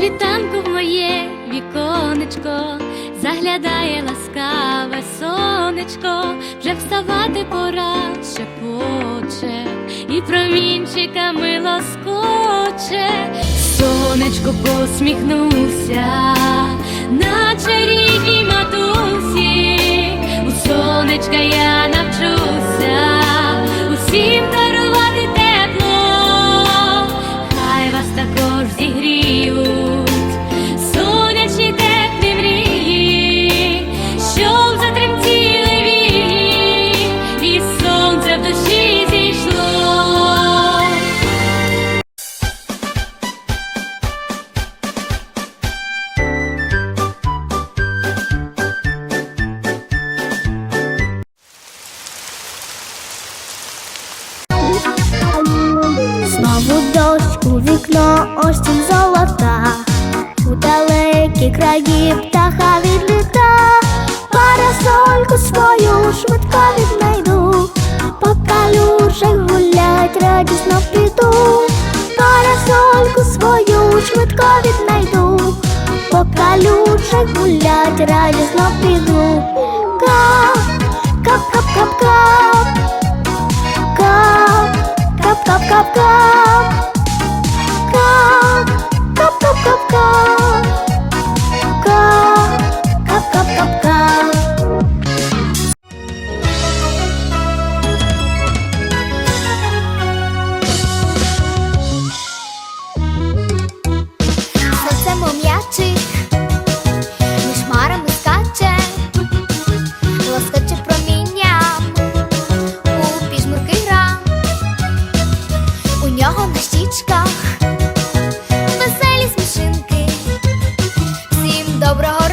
світанку в моє віконечко, заглядає ласкаве сонечко, вже вставати пора шепоче, і промінчиками лоскоче, сонечко посміхнуся, наче рідній матусі, у сонечка я навчуся, У вікно, осінь золота, у далекі краї птаха відліта, парасольку свою швидко віднайду, по калюжах гулять, радісно піду, парасольку свою швидко віднайду, по калюжах гулять, радісно піду. Кап, кап, кап, кап. Кап, нього на щічках веселі смішинки. Всім доброго